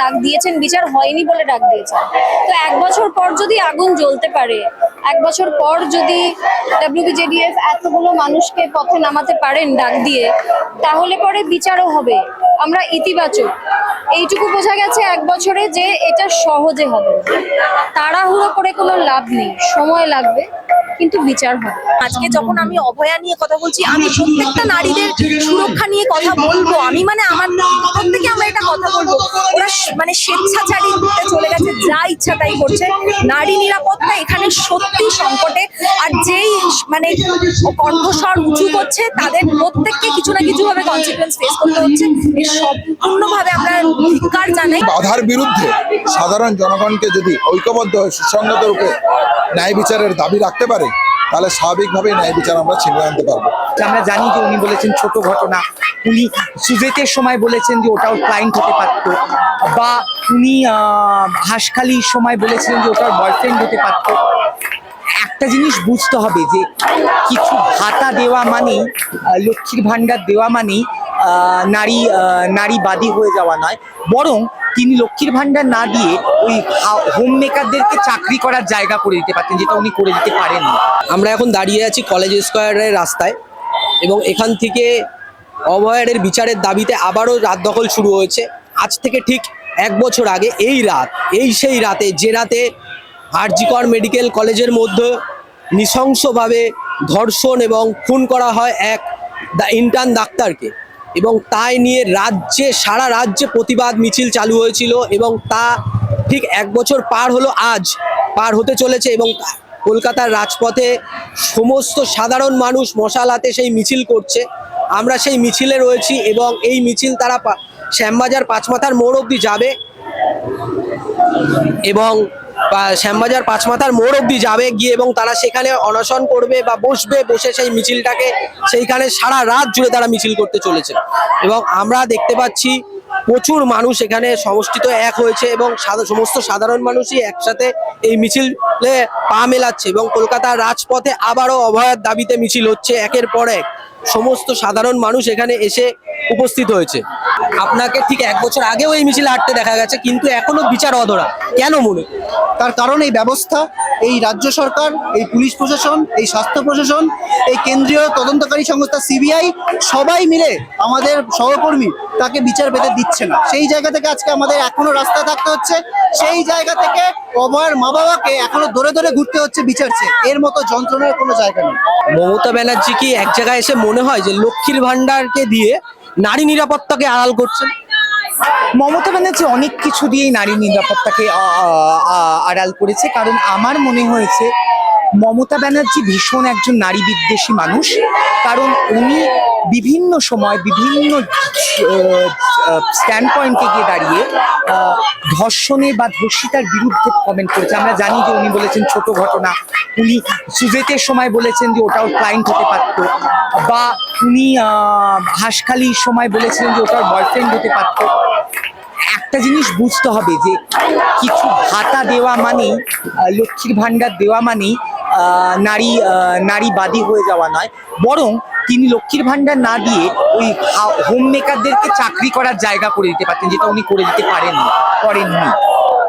ডাক দিয়েছেন, বিচার হয়নি বলে ডাক দিয়েছেন। তো এক বছর পর যদি আগুন জ্বলতে পারে, এক বছর পর যদি ডাব্লিউবিজেডিএফ এতগুলো মানুষকে পথে নামাতে পারেন ডাক দিয়ে, তাহলে পরে বিচারও হবে। আমরা ইতিবাচক। এইটুকু বোঝা গেছে এক বছরে যে এটা সহজে হবে। তাড়াহুড়ো করে কোনো লাভ নেই। সময় লাগবে। কিন্তু বিচার হবে আজকে যখন আমি অভয়া নিয়ে কথা বলছি, আমি প্রত্যেকটা নারীদের সুরক্ষা নিয়ে কথা বলব। আমি মানে আমার প্রত্যেকে আমরা এটা কথা বলব। ওরা মানে স্বেচ্ছাচারী চলে গেছে, যা ইচ্ছা তাই করছে। নারী নিরাপত্তা এখানে সত্যি সংকটে। আর যেই মানে কণ্ঠস্বর উঁচু করছে, তাদের প্রত্যেককে কিছু না কিছু ভাবে কনসিকুয়েন্স ফেস করতে হচ্ছে। এর সম্পূর্ণভাবে আমরা ধিক্কার জানাই। বাধার বিরুদ্ধে সাধারণ জনগণকে যদি ঐক্যবদ্ধ হয়ে সুসংগত রূপে ন্যায় বিচারের দাবি রাখতে পারে তাহলে স্বাভাবিকভাবেই ন্যায় বিচার আমরা ছিনিয়ে আনতে পারব। আমরা জানি যে উনি বলেছেন ছোট ঘটনা উনি সুজেতের সময় বলেছেন যে ওটাও ক্লায়েন্ট হতে পারতো বা উনি আহ, হাঁসখালির সময় বলেছিলেন যে ওটার বয়ফ্রেন্ড হতে পারতো। একটা জিনিস বুঝতে হবে যে কিছু ভাতা দেওয়া মানেই লক্ষ্মীর ভাণ্ডার দেওয়া মানেই নারী নারীবাদী হয়ে যাওয়া নয় বরং তিনি লক্ষ্মীর ভাণ্ডার না দিয়ে ওই হোম মেকারদেরকে চাকরি করার জায়গা করে দিতে পারতেন, যেটা উনি করে দিতে পারেননি। আমরা এখন দাঁড়িয়ে আছি কলেজ স্কোয়ারের রাস্তায় এবং এখান থেকে অভয়ারের বিচারের দাবিতে আবারও রাত দখল শুরু হয়েছে। আজ থেকে ঠিক এক বছর আগে এই রাত, এই সেই রাতে যে রাতে আরজিকর মেডিকেল কলেজের মধ্যে নৃশংসভাবে ধর্ষণ এবং খুন করা হয় এক ইন্টার্ন ডাক্তারকে। এবং তাই নিয়ে রাজ্যে, সারা রাজ্যে প্রতিবাদ মিছিল চালু হয়েছিল এবং তা ঠিক এক বছর পার হলো আজ, পার হতে চলেছে এবং কলকাতার রাজপথে সমস্ত সাধারণ মানুষ মশাল হাতে সেই মিছিল করছে। আমরা সেই মিছিলে রয়েছি এবং এই মিছিল তারা শ্যামবাজার পাঁচমাথার মোড় অবধি যাবে এবং শ্যামবাজার পাঁচমাথার মোড় অব্দি যাবে গিয়ে এবং তারা সেখানে অনশন করবে বা বসবে, বসে সেই মিছিলটাকে সেইখানে সারা রাত জুড়ে তারা মিছিল করতে চলেছে। এবং আমরা দেখতে পাচ্ছি প্রচুর মানুষ এখানে সমষ্টিত এক হয়েছে এবং সমস্ত সাধারণ মানুষই একসাথে এই মিছিলে পা মেলাচ্ছে এবং কলকাতার রাজপথে আবারও অভয়ার দাবিতে মিছিল হচ্ছে একের পর এক। সমস্ত সাধারণ মানুষ এখানে এসে উপস্থিত হয়েছে। আপনাকে ঠিক এক বছর আগেও এই মিছিলে হাঁটতে দেখা গেছে কিন্তু এখনও বিচার অধরা। কেন মনে? তার কারণ এই ব্যবস্থা এই রাজ্য সরকার এই পুলিশ প্রশাসন এই স্বাস্থ্য প্রশাসন এই কেন্দ্রীয় তদন্তকারী সংস্থা সিবিআই সবাই মিলে আমাদের সহকর্মী তাকে বিচার পেতে দিচ্ছে না। সেই জায়গা থেকে আজকে আমাদের এখনও রাস্তা থাকতে হচ্ছে। সেই জায়গা থেকে অভয়ের মা বাবাকে এখনও ধরে ধরে ঘুরতে হচ্ছে বিচার চেয়ে। এর মতো যন্ত্রণার কোনো জায়গা নেই। মমতা ব্যানার্জি কি এক জায়গায় এসে মনে হয় যে লক্ষ্মীর ভান্ডারকে দিয়ে নারী নিরাপত্তাকে আড়াল করছেন? মমতা ব্যানার্জি অনেক কিছু দিয়েই নারী নিরাপত্তাকে আড়াল করেছে। কারণ আমার মনে হয়েছে মমতা ব্যানার্জি ভীষণ একজন নারী বিদ্বেষী মানুষ কারণ উনি বিভিন্ন সময় বিভিন্ন স্ট্যান্ড পয়েন্টে গিয়ে দাঁড়িয়ে ধর্ষণে বা ধর্ষিতার বিরুদ্ধে কমেন্ট করেছে। আমরা জানি যে উনি বলেছেন ছোট ঘটনা উনি সুজেতের সময় বলেছেন যে ওটাও ক্লায়েন্ট হতে পারতো বা উনি আহ, হাঁসখালির সময় বলেছিলেন যে ওটার বয়ফ্রেন্ড হতে পারতো। একটা জিনিস বুঝতে হবে যে কিছু ভাতা দেওয়া মানেই লক্ষ্মীর ভাণ্ডার দেওয়া মানেই নারী নারীবাদী হয়ে যাওয়া নয়, বরং তিনি লক্ষ্মীর ভাণ্ডার না দিয়ে ওই হোম মেকারদেরকে চাকরি করার জায়গা করে দিতে পারতেন, যেটা উনি করে দিতে পারেননি, করেননি।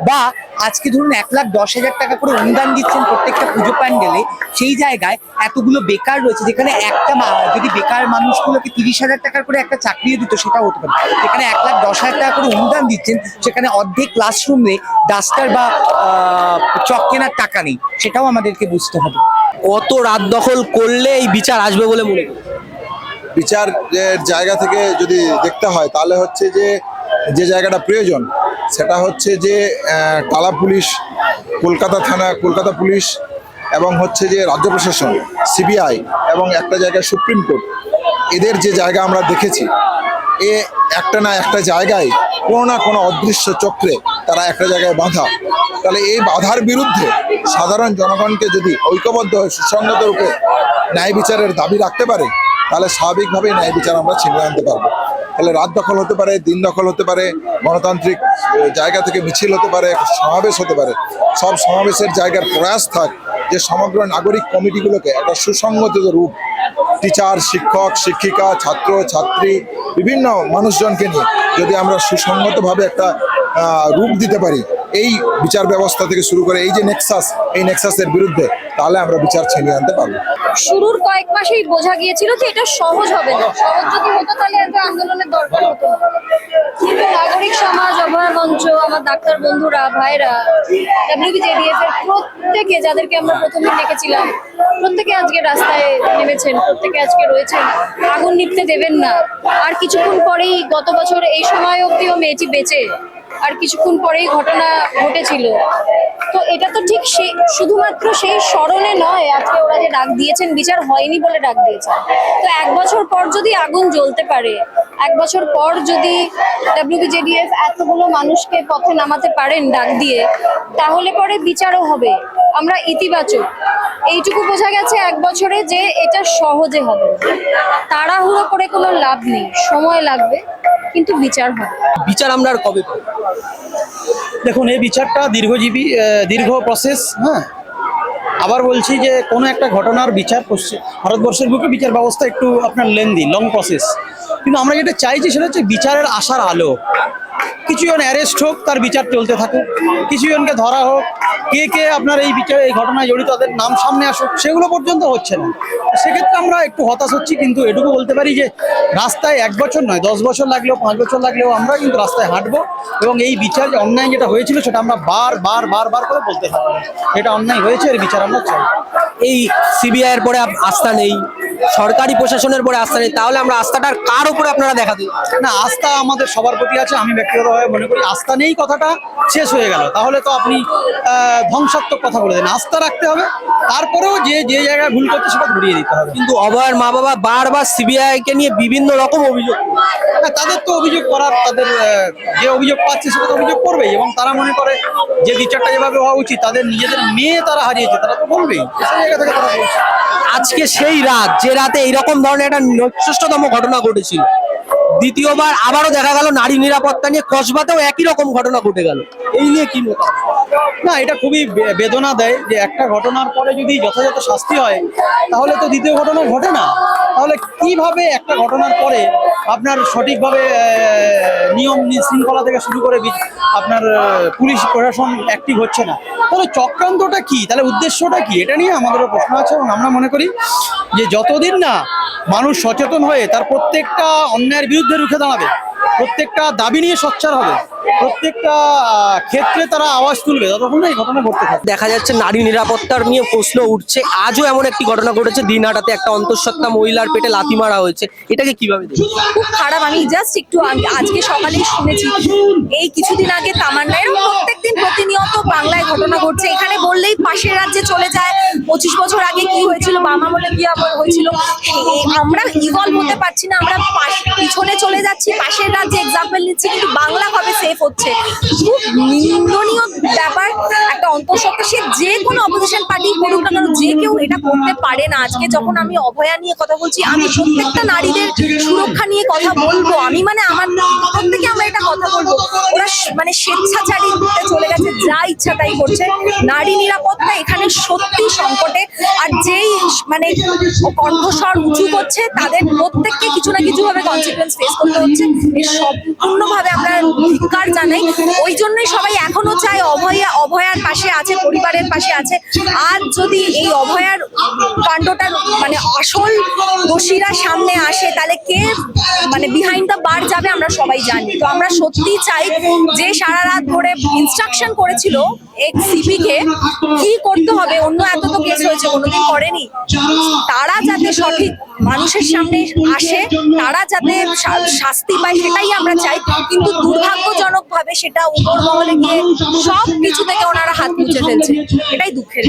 বা আজকে ধরুন এক লাখ দশ হাজার টাকা করে অনুদান দিচ্ছেন প্রত্যেকটা পুজো প্যান্ডেলে সেই জায়গায় এতগুলো বেকার রয়েছে যেখানে একটা মা- যদি বেকার মানুষগুলোকে তিরিশ হাজার টাকার করে একটা চাকরিও দিত সেটাও হতে পারে যেখানে এক লাখ দশ হাজার টাকা করে অনুদান দিচ্ছেন সেখানে অর্ধেক ক্লাসরুমে ডাস্টার বা চক কেনার টাকা নেই সেটাও আমাদেরকে বুঝতে হবে কত রাত দখল করলে এই বিচার আসবে বলে মনে? বিচার জায়গা থেকে যদি দেখতে হয় তাহলে হচ্ছে যে যে জায়গাটা প্রয়োজন সেটা হচ্ছে যে টালা পুলিশ, কলকাতা থানা, কলকাতা পুলিশ এবং হচ্ছে যে রাজ্য প্রশাসন, সিবিআই এবং একটা জায়গায় সুপ্রিম কোর্ট, এদের যে জায়গা আমরা দেখেছি, এ একটা না একটা জায়গায় কোনো না কোনো অদৃশ্য চক্রে তারা একটা জায়গায় বাঁধা। তাহলে এই বাধার বিরুদ্ধে সাধারণ জনগণকে যদি ঐক্যবদ্ধ হয়ে, সুসংগত রূপে ন্যায় বিচারের দাবি রাখতে পারে, তাহলে স্বাভাবিকভাবেই ন্যায় বিচার আমরা ছিনিয়ে আনতে পারব। তাহলে রাত দখল হতে পারে, দিন দখল হতে পারে, গণতান্ত্রিক জায়গা থেকে মিছিল হতে পারে সমাবেশ হতে পারে। সব সমাবেশের জায়গার প্রয়াস থাক, যে সমগ্র নাগরিক কমিটিগুলোকে একটা সুসংগত রূপ, টিচার, শিক্ষক, শিক্ষিকা, ছাত্র, ছাত্রী, বিভিন্ন মানুষজনকে নিয়ে যদি আমরা সুসংগতভাবে একটা রূপ দিতে পারি এই বিচার ব্যবস্থা থেকে শুরু করে এই যে নেক্সাস এই নেক্সাসের বিরুদ্ধে, তাহলে আমরা বিচার ছিনিয়ে আনতে পারব। শুরুর কয়েক মাসেই বোঝা গিয়েছিল যে এটা সহজ হবে না। সহজ যদি হতো তাহলে এত আন্দোলনের দরকার হতো। কিন্তু নাগরিক সমাজ অভয় মঞ্চ, আমার ডাক্তার বন্ধুরা, ভাইরা ডাব্লিউবিজেডিএফ এর প্রত্যেকে যাদেরকে আমরা প্রথমে ডেকেছিলাম প্রত্যেকে আজকে রাস্তায় নেমেছেন, প্রত্যেকে আজকে রয়েছেন, আগুন নিভতে দেবেন না। আর কিছুক্ষণ পরেই গত বছর এই সময় অবধিও মেয়েটি বেঁচে। আর কিছুক্ষণ পরেই ঘটনা ঘটেছিল। তো এটা তো ঠিক সেই শুধুমাত্র সেই স্মরণে নয়, আজকে ওরা যে ডাক দিয়েছেন, বিচার হয়নি বলে ডাক দিয়েছেন। তো এক বছর পর যদি আগুন জ্বলতে পারে, এক বছর পর যদি ডাব্লিউবিজেডিএফ এতগুলো মানুষকে পথে নামাতে পারেন ডাক দিয়ে, তাহলে পরে বিচারও হবে। আমরা ইতিবাচক। এইটুকু বোঝা গেছে এক বছরে যে এটা সহজে হবে। তাড়াহুড়ো করে কোনো লাভ নেই। সময় লাগবে। কিন্তু বিচার হয়। বিচার আমরা আর কবে পাবো? দেখুন এই বিচারটা দীর্ঘজীবী আহ, দীর্ঘ প্রসেস হ্যাঁ? আবার বলছি যে কোনো একটা ঘটনার বিচার পশ্চিম ভারতবর্ষের বুকে বিচার ব্যবস্থা একটু আপনার লেন্দি লং প্রসেস কিন্তু আমরা যেটা চাইছি সেটা হচ্ছে বিচারের আশার আলো। কিছুজন অ্যারেস্ট হোক, তার বিচার চলতে থাকুক। কিছুজনকে ধরা হোক, কে কে আপনার এই বিচারে এই ঘটনায় জড়িত, তাদের নাম সামনে আসুক, সেগুলো পর্যন্ত হচ্ছে না। সেক্ষেত্রে আমরা একটু হতাশ হচ্ছি, কিন্তু এটুকু বলতে পারি যে রাস্তায় এক বছর নয়, দশ বছর লাগলেও, পাঁচ বছর লাগলেও আমরা কিন্তু রাস্তায় হাঁটবো এবং এই বিচার যে অন্যায় যেটা হয়েছিল, সেটা আমরা বার বার বার বার করে বলতে থাকব এটা অন্যায় হয়েছে, এর বিচার আমরা চাই। এই সিবিআইয়ের পরে আস্থা নেই। সরকারি প্রশাসনের পরে আস্থা নেই তাহলে আমরা আস্থাটার কার উপরে আপনারা দেখাতে না আস্থা আমাদের সবার প্রতি আছে আমি ব্যক্তিগতভাবে মনে করি আস্থা নেই কথাটা শেষ হয়ে গেল। তাহলে তো আপনি ধ্বংসাত্মক কথা বলে দেন। আস্থা রাখতে হবে তারপরেও যে যে জায়গায় ভুল করছে সেটা ধরিয়ে দিতে হবে। কিন্তু অভয়ের মা বাবা বারবার সিবিআই কে নিয়ে বিভিন্ন রকম অভিযোগ। হ্যাঁ, তাদের তো অভিযোগ করার তাদের যে অভিযোগ পাচ্ছে সেটা তো অভিযোগ করবেই এবং তারা মনে করে যে বিচারটা যেভাবে হওয়া উচিত তাদের নিজেদের মেয়ে তারা হারিয়েছে তারা তো বলবেই সেই জায়গা থেকে তারা বলছে। আজকে সেই রাত, যে রাতে এইরকম ধরনের একটা নৈকৃষ্টতম ঘটনা ঘটেছিল। দ্বিতীয়বার আবারও দেখা গেল নারী নিরাপত্তা নিয়ে, কসবাতেও একই রকম ঘটনা ঘটে গেল। এই নিয়ে কি মত না, এটা খুবই বেদনা দেয় যে একটা ঘটনার পরে যদি যথাযথ শাস্তি হয়, তাহলে তো দ্বিতীয় ঘটনা ঘটে না। তাহলে কীভাবে একটা ঘটনার পরে আপনার সঠিকভাবে নিয়ম শৃঙ্খলা থেকে শুরু করে আপনার পুলিশ প্রশাসন অ্যাক্টিভ হচ্ছে না? তাহলে চক্রান্তটা কি? তাহলে উদ্দেশ্যটা কি? এটা নিয়ে আমাদেরও প্রশ্ন আছে এবং আমরা মনে করি যে যতদিন না মানুষ সচেতন হয়ে তার প্রত্যেকটা অন্যায়ের বিরুদ্ধে রুখে দাঁড়াবে প্রত্যেকটা দাবি নিয়ে সোচ্চার হবে। প্রত্যেকটা ক্ষেত্রে তারা আওয়াজ তুলবে। ততক্ষণ না এই ঘটনা ঘটতে থাকবে। দেখা যাচ্ছে নারী নিরাপত্তার নিয়ে প্রশ্ন উঠছে। আজও এমন একটি ঘটনা ঘটেছে। দিনহাটাতে একটা অন্তঃসত্ত্বা মহিলার পেটে লাথি মারা হয়েছে। এটাকে কীভাবে? খুব খারাপ। আমি জাস্ট একটু আজকে সকালেই শুনেছি। এই কিছুদিন আগে তামান্না এরকম প্রত্যেকদিন প্রতিনিয়ত বাংলায় ঘটনা ঘটছে। এখানে বললেই পাশের রাজ্যে চলে যায়। পঁচিশ বছর আগে কি হয়েছিল বামা বলে কি হয়েছিল আমরা ইভলভ হতে পারছি না। আমরা পাশ- পিছনে চলে যাচ্ছি পাশের রাজ্যে এক্সাম্পল নিচ্ছি, কিন্তু বাংলা ভাবে সেফ হচ্ছে। খুব নিন্দনীয় ব্যাপার, একটা অন্তঃসত্ত্বা, সে যে কোনো অপোজিশন পার্টি করুক না যে কেউ এটা করতে পারে না। আজকে যখন আমি অভয়া নিয়ে কথা বলছি, আমি প্রত্যেকটা নারীদের সুরক্ষা নিয়ে কথা বলব। আমি মানে আমার প্রত্যেকে আমরা এটা কথা বলব। ওরা মানে স্বেচ্ছাচারী চলে গেছে, যা ইচ্ছা তাই করছে। নারী নিরাপত্তা এখানে সত্যি সংকটে। আর যেই মানে কণ্ঠস্বর উঁচু করছে, তাদের প্রত্যেককে কিছু না কিছু ভাবে কনসিকুয়েন্স ফেস করতে হচ্ছে। সম্পূর্ণভাবে আমরা ধিক্কার জানাই। ওই জন্যই সবাই এখনও চায় অভয়া অভয়ার পাশে আছে, পরিবারের পাশে আছে। আর যদি এই অভয়ার কাণ্ডটার মানে আসল দোষীরা সামনে আসে, তাহলে কে মানে বিহাইন্ড দ্য বার যাবে আমরা সবাই জানি। তো আমরা সত্যি চাই যে সারা রাত ধরে ইনস্ট্রাকশন করেছিল এক্স সিপিকে কি করতে হবে? অন্য এত তো কেস হয়েছে, কোনোদিন করেনি। তারা যাতে সঠিক মানুষের সামনে আসে, তারা যাতে শাস্তি পায়, সেটাই আমরা চাই। কিন্তু দুর্ভাগ্যজনক ভাবে সেটা উপর মহলে গিয়ে সব কিছু থেকে ওনারা হাত মুছে ফেলছে। এটাই দুঃখের।